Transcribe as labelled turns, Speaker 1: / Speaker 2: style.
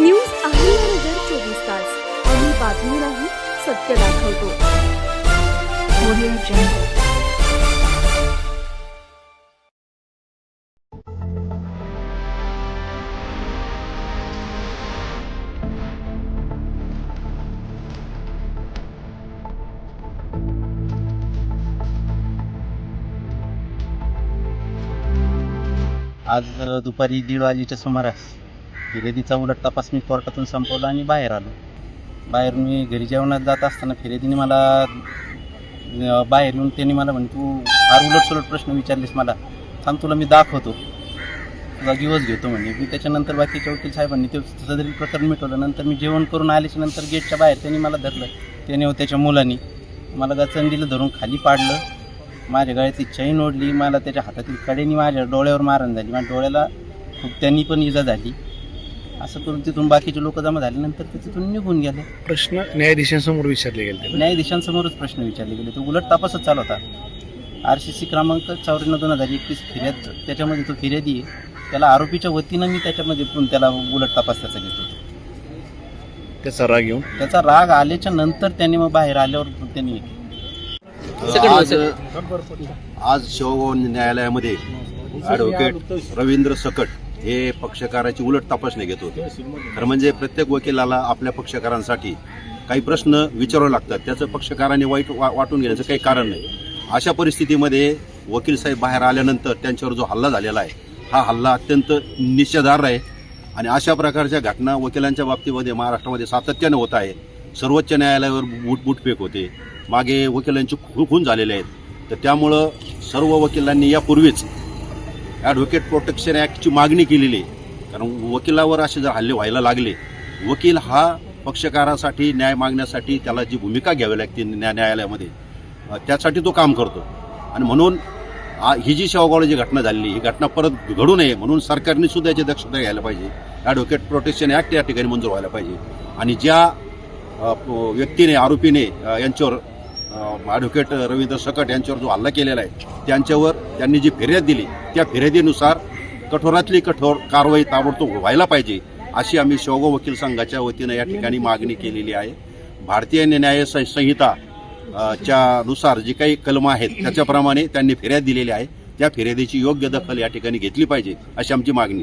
Speaker 1: News Ahilyanagar चोवीस तास आम्ही बातमीलाही सत्य दाखवतो Audio Jungle.
Speaker 2: आज दुपारी दीड वाजेच्या सुमारास फिर्यादीचा उलट तपास मी कोर्टातून संपवला आणि बाहेर आलो. बाहेर मी घरी जेवणात जात असताना फिर्यादीने मला बाहेर येऊन त्यांनी मला म्हणे तू फार उलट सुलट प्रश्न विचारलीस मला. थांब तुला मी दाखवतो. तुला दिवस घेतो म्हणजे मी त्याच्यानंतर बाकीच्या वकील साहेबांनी ते सदरील प्रकरण मिटवलं. नंतर मी जेवण करून आल्याच्यानंतर गेटच्या बाहेर त्यांनी मला धरलं. त्याने व त्याच्या मुलांनी मला गचंडीला धरून खाली पाडलं. माझ्या गळ्यातली चैन ओढली मला त्याच्या हातातील कडेनी माझ्या डोळ्यावर मारण झाली. माझ्या डोळ्याला खूप त्यांनी पण इजा झाली. असं करून तिथून बाकीचे लोक जमा झाल्यानंतर ते तिथून निघून गेले.
Speaker 3: प्रश्न न्यायाधीशांसमोर विचारले गेले ते.
Speaker 2: न्यायाधीशांसमोरच प्रश्न विचारले गेले. तो उलट तपासच चालू होता. आर सी सी क्रमांक चौऱ्याण्णव दोन हजार एकवीस फिर्याद त्याच्यामध्ये तो फिर्यादी आहे. त्याला आरोपीच्या वतीनं मी त्याच्यामध्ये पण त्याला उलट तपास त्याचा घेतो
Speaker 3: त्याचा राग येऊन?
Speaker 2: त्याचा राग आल्याच्यानंतर त्याने मग बाहेर आल्यावर त्यांनी
Speaker 4: आज आज शेवगाव न्यायालयामध्ये ॲडव्होकेट रवींद्र सकट हे पक्षकाराची उलट तपासणी घेत होते. खरं म्हणजे प्रत्येक वकिलाला आपल्या पक्षकारांसाठी काही प्रश्न विचारावे लागतात. त्याचं पक्षकाराने वाईट वा वाटून घेण्याचं काही कारण नाही. अशा परिस्थितीमध्ये वकील साहेब बाहेर आल्यानंतर त्यांच्यावर जो हल्ला झालेला आहे हा हल्ला अत्यंत निषेधार्ह आहे. आणि अशा प्रकारच्या घटना वकिलांच्या बाबतीमध्ये महाराष्ट्रामध्ये सातत्यानं होत आहे. सर्वोच्च न्यायालयावर बूट होते. मागे वकिलांचे खून झालेले आहेत. तर त्यामुळं सर्व वकिलांनी यापूर्वीच ॲडव्होकेट प्रोटेक्शन ॲक्टची मागणी केलेली आहे. कारण वकिलावर असे जर हल्ले व्हायला लागले वकील हा पक्षकारासाठी न्याय मागण्यासाठी त्याला जी भूमिका घ्यावी लागते न्याय न्यायालयामध्ये त्यासाठी तो काम करतो. आणि म्हणून ही जी शेवगावला जी घटना झालेली ही घटना परत घडू नये म्हणून सरकारने सुद्धा याची दक्षता घ्यायला पाहिजे. ॲडव्होकेट प्रोटेक्शन ॲक्ट या ठिकाणी मंजूर व्हायला पाहिजे. आणि ज्या व्यक्तीने आरोपीने यांच्यावर ॲडव्होकेट रवींद्र सकट यांच्यावर जो हल्ला केलेला आहे त्यांच्यावर त्यांनी जी फिर्याद दिली त्या फिर्यादीनुसार कठोरातली कठोर कारवाई ताबडतोब व्हायला पाहिजे अशी आम्ही शेवगाव वकील संघाच्या वतीनं या ठिकाणी मागणी केलेली आहे. भारतीय न्याय संहिता च्या नुसार जी काही कलमं आहेत त्याच्याप्रमाणे त्यांनी फिर्याद दिलेली आहे. त्या फिर्यादीची योग्य दखल या ठिकाणी घेतली पाहिजे अशी आमची मागणी